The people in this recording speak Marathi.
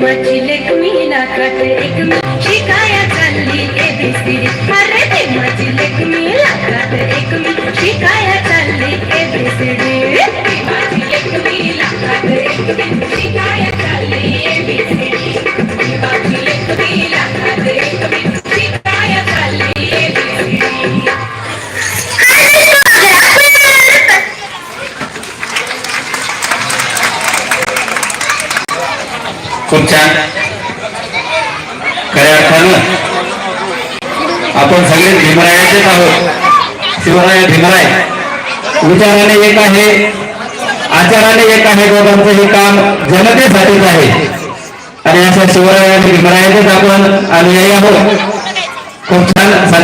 माझी लेक मी लाखात एक मी शिकाया चालली एबीसीडी अरे ते माझी लेक मी लाखात एक मी शिकाया खूप छान खऱ्या अर्थानं? आपण सगळे भीमरायाचेच आहोत. शिवराय भीमराय. विचाराने एक आहे आचाराने एक आहे दोघांचं हे काम जनतेसाठीच आहे. आणि अशा शिवराय आणि भीमरायाचेच आपण अनुयायी आहोत.